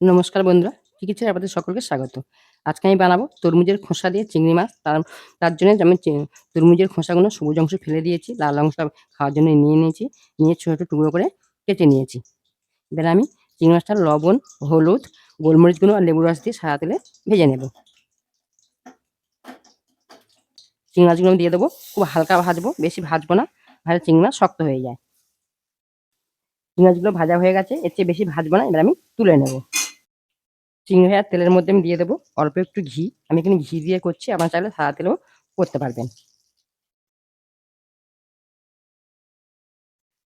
নমস্কার বন্ধুরা চিকিৎসায় আপনাদের সকলকে স্বাগত। আজকে আমি বানাবো তরমুজের খোসা দিয়ে চিংড়ি মাছ। তার তার জন্য আমি তরমুজের খোসাগুলো সবুজ অংশ ফেলে দিয়েছি, লাল অংশ খাওয়ার জন্য নিয়ে নিয়েছি, নিয়ে ছোটো ছোটো টুকরো করে কেটে নিয়েছি। এবার আমি চিংড়ি মাছটা লবণ, হলুদ গোলমরিচগুলো আর লেবু রস দিয়ে সাদা তেলে ভেজে নেব। চিংড়ি মাছগুলো আমি দিয়ে দেবো, খুব হালকা ভাজবো, বেশি ভাজবো না, ভাজলে চিংড়ি মাছ শক্ত হয়ে যায়। চিংড়ি মাছগুলো ভাজা হয়ে গেছে, এর চেয়ে বেশি ভাজবো না, এবার আমি তুলে নেব। চিংড়ি ভাজার তেলের মধ্যে আমি দিয়ে দেবো। অল্প একটু ঘি। আমি এখানে ঘি দিয়ে করছি। আপনার চাইলে সাদা তেলেও করতে পারবেন।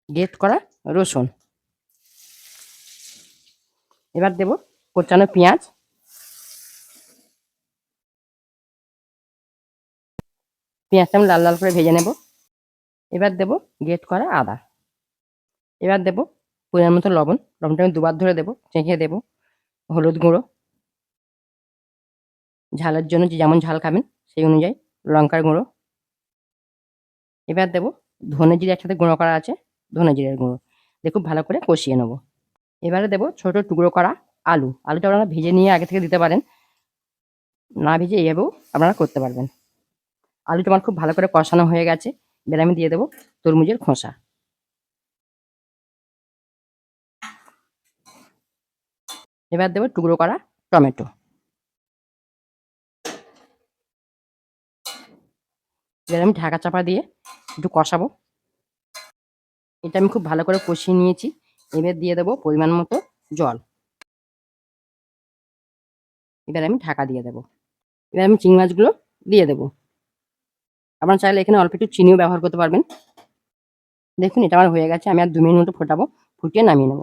গ্রেট করা রসুন। এবার দেবো কোচানো পেঁয়াজ। পেঁয়াজটা আমি লাল লাল করে ভেজে নেব। এবার দেবো গ্রেট করা আদা। এবার দেবো পরিমাণ মতো লবণ। লবণটা আমি দুবার ধরে দেবো। চেঁচে দেবো। হলুদ গুঁড়ো। ঝালের জন্য যে যেমন ঝাল খাবেন, সেই অনুযায়ী লঙ্কার গুঁড়ো। এবার দেবো ধনে জিরে একসাথে গুঁড়ো করা আছে, ধনে জিরের গুঁড়ো। দিয়ে খুব ভালো করে কষিয়ে নেব। এবারে দেবো ছোট টুকরো করা আলু। আলুটা আপনারা ভেজে নিয়ে আগে থেকে দিতে পারেন। না ভেজে এইভাবেও আপনারা করতে পারবেন। আলুটা আমার খুব ভালো করে কষানো হয়ে গেছে। এবার আমি দিয়ে দেবো তরমুজের খোসা। এবার দেবো টুকরো করা টমেটো। এবার আমি ঢাকা চাপা দিয়ে একটু কষাবো। এটা আমি খুব ভালো করে কষিয়ে নিয়েছি। এবার দিয়ে দেবো পরিমাণ মতো জল। এবার আমি ঢাকা দিয়ে দেবো। এবার আমি চিংড়ি মাছগুলো দিয়ে দেবো। আপনারা চাইলে এখানে অল্প একটু চিনিও ব্যবহার করতে পারবেন। দেখুন, এটা আমার হয়ে গেছে। আমি আর দু মিনিট মতো ফোটাবো, ফুটিয়ে নামিয়ে নেব।